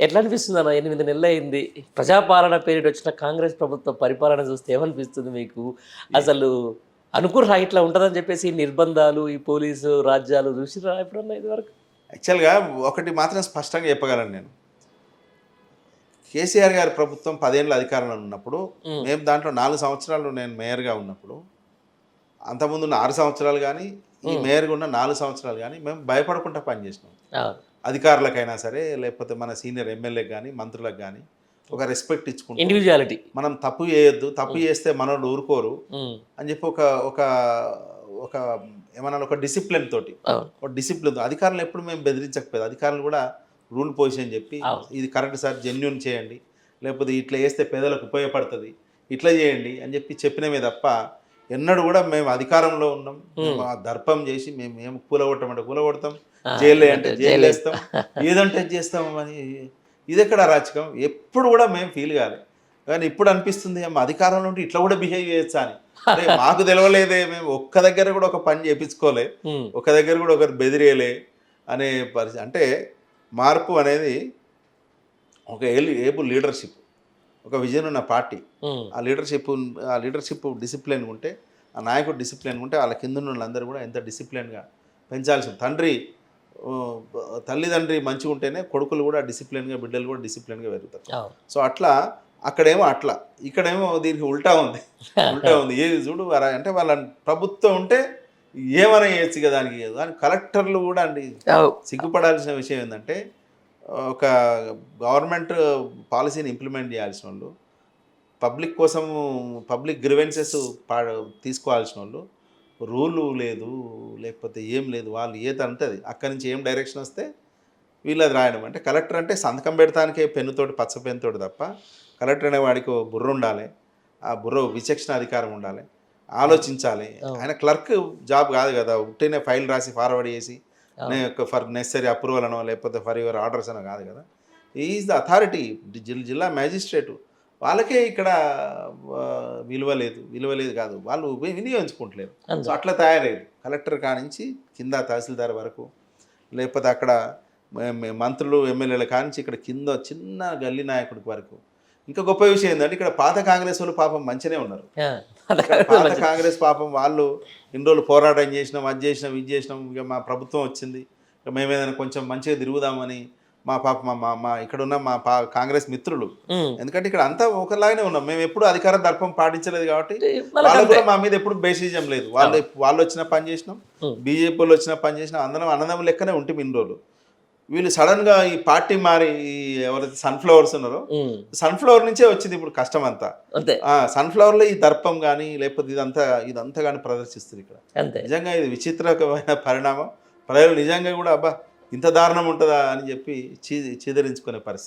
ఎట్లా అనిపిస్తుంది అన్న? ఎనిమిది నెలలు అయింది ప్రజాపాలన పీరియడ్ వచ్చిన కాంగ్రెస్ ప్రభుత్వ పరిపాలన చూస్తే ఏమనిపిస్తుంది మీకు? అసలు అనుకుర్రా ఇట్లా ఉంటుందని చెప్పేసి నిర్బంధాలు ఈ పోలీసు రాజ్యాలు చూసిరా ఎప్పుడన్నా ఇది వరకు? యాక్చువల్గా ఒకటి మాత్రం స్పష్టంగా చెప్పగలను నేను. కేసీఆర్ గారి ప్రభుత్వం పదేళ్ళ అధికారంలో ఉన్నప్పుడు మ్మ్. మేము దాంట్లో నాలుగు సంవత్సరాలు నేను మేయర్గా ఉన్నప్పుడు అంతకుముందు ఉన్న ఆరు సంవత్సరాలు కానీ ఈ మేయర్గా ఉన్న నాలుగు సంవత్సరాలు కానీ మేము భయపడకుండా పనిచేసినాం. అధికారులకైనా సరే లేకపోతే మన సీనియర్ ఎమ్మెల్యేకి కానీ మంత్రులకు కానీ ఒక రెస్పెక్ట్ ఇచ్చుకుంటాం. ఇండివిజువాలిటీ మనం తప్పు చేయొద్దు తప్పు చేస్తే మనోళ్ళు ఊరుకోరు అని చెప్పి ఒక ఒక ఒక ఏమన్నా ఒక డిసిప్లిన్ తోటి ఒక డిసిప్లిన్ అధికారులు ఎప్పుడు మేము బెదిరించకపోయేది. అధికారులు కూడా రూల్ పొజిషన్ చెప్పి. ఇది కరెక్ట్ సార్ జెన్యున్ చేయండి. లేకపోతే ఇట్లా చేస్తే పేదలకు ఉపయోగపడుతుంది ఇట్లా చేయండి అని చెప్పి చెప్పినమే తప్ప ఎన్నడూ కూడా మేము అధికారంలో ఉన్నాం. మేము. ఆ దర్పం చేసి మేము మేము కూలగొట్టమంటే కూలగొడతాం. జైలు అంటే జైలు వేస్తాం. ఏదంటే అది చేస్తాం అని ఇది ఎక్కడ రాజకం ఎప్పుడు కూడా మేము ఫీల్ కాలే. కానీ ఇప్పుడు అనిపిస్తుంది అమ్మ అధికారంలో ఉంటే ఇట్లా కూడా బిహేవ్ చేయొచ్చా అని. మాకు తెలవలేదే మేము ఒక్క దగ్గర కూడా ఒక పని చేపించుకోలే. ఉమ్, ఒక దగ్గర కూడా ఒకరు బెదిరియలే అనే పరిస్థితి. అంటే మార్పు అనేది ఒక ఏబుల్ లీడర్షిప్ ఒక విజన్ ఉన్న పార్టీ ఆ లీడర్షిప్ ఆ లీడర్షిప్ డిసిప్లిన్ ఉంటే ఆ నాయకుడు డిసిప్లిన్ ఉంటే వాళ్ళ కింద ఉన్న వాళ్ళందరూ కూడా ఎంత డిసిప్లిన్గా పెంచాల్సి ఉంది. తండ్రి తల్లిదండ్రి మంచిగా ఉంటేనే కొడుకులు కూడా డిసిప్లిన్గా బిడ్డలు కూడా డిసిప్లిన్గా పెరుగుతారు. సో అట్లా అక్కడేమో అట్లా. ఇక్కడేమో దీనికి ఉల్టా ఉంది. ఉల్టా ఉంది. ఏది చూడు అంటే వాళ్ళ ప్రభుత్వం ఉంటే ఏమైనా చేయొచ్చు కదా దానికి? దాని కలెక్టర్లు కూడా అండి. సిగ్గుపడాల్సిన విషయం ఏంటంటే ఒక గవర్నమెంట్ పాలసీని ఇంప్లిమెంట్ చేయాల్సిన వాళ్ళు పబ్లిక్ కోసం పబ్లిక్ గ్రివెన్సెస్ పా తీసుకోవాల్సిన వాళ్ళు రూలు లేదు లేకపోతే ఏం లేదు వాళ్ళు ఏది అంటది అక్కడి నుంచి ఏం డైరెక్షన్ వస్తే వీళ్ళది రాయడం. అంటే కలెక్టర్ అంటే సంతకం పెడతానికే పెన్నుతోటి పచ్చ పెన్నుతోటి తప్ప కలెక్టర్ అనే వాడికి బుర్ర ఉండాలి ఆ బుర్ర విచక్షణ అధికారం ఉండాలి ఆలోచించాలి. ఆయన క్లర్క్ జాబ్ కాదు కదా ఉట్టినే ఫైల్ రాసి ఫార్వర్డ్ చేసి ఫర్ నెసరీ అప్రూవల్ అనో లేకపోతే ఫర్ యువర్ ఆర్డర్స్ అనో కాదు కదా. ఈజ్ ద అథారిటీ జిల్లా మ్యాజిస్ట్రేటు వాళ్ళకే ఇక్కడ విలువ లేదు. విలువ లేదు కాదు. వాళ్ళు వినియోగించుకుంటలేరు. సో అట్లా తయారయ్యారు. కలెక్టర్ కానించి కింద తహసీల్దార్ వరకు లేకపోతే అక్కడ మంత్రులు ఎమ్మెల్యేల కానించి ఇక్కడ కింద చిన్న గల్లీ నాయకుడికి వరకు ఇంకా గొప్ప విషయం ఏంటంటే ఇక్కడ పాత కాంగ్రెస్ వాళ్ళు పాపం మంచిగానే ఉన్నారు. పాత కాంగ్రెస్ పాపం వాళ్ళు ఇన్ని రోజులు పోరాటం చేసినాం అది చేసినాం ఇది చేసినాం ఇక మా ప్రభుత్వం వచ్చింది. ఇక మేము ఏదైనా కొంచెం మంచిగా తిరుగుదామని మా పాప మా మా మా ఇక్కడ ఉన్న మా పా కాంగ్రెస్ మిత్రులు. ఎందుకంటే ఇక్కడ అంతా ఒకలాగానే ఉన్నాం. మేము ఎప్పుడు అధికార దర్పం పాటించలేదు కాబట్టి అంతే. కూడా మా మీద ఎప్పుడు బేసిజం లేదు. వాళ్ళు వాళ్ళు వచ్చిన పని చేసినాం Hmm. బీజేపీలో వచ్చిన పని చేసినాం అందరం అన్నదమ్ము లెక్కనే ఉంటుంది ఇన్ని రోజులు. వీళ్ళు సడన్గా ఈ పార్టీ మారి ఎవరైతే సన్ఫ్లవర్స్ ఉన్నారో సన్ఫ్లవర్ నుంచే వచ్చింది ఇప్పుడు కష్టం అంతా. అంతే. ఆ సన్ఫ్లవర్లో ఈ దర్పం కానీ లేకపోతే ఇదంతా ఇదంతా కానీ ప్రదర్శిస్తుంది ఇక్కడ. అంతే. నిజంగా ఇది విచిత్రకమైన పరిణామం. ప్రజలు నిజంగా కూడా అబ్బా ఇంత దారుణం ఉంటుందా అని చెప్పి చీ చీదరించుకునే పరిస్థితి.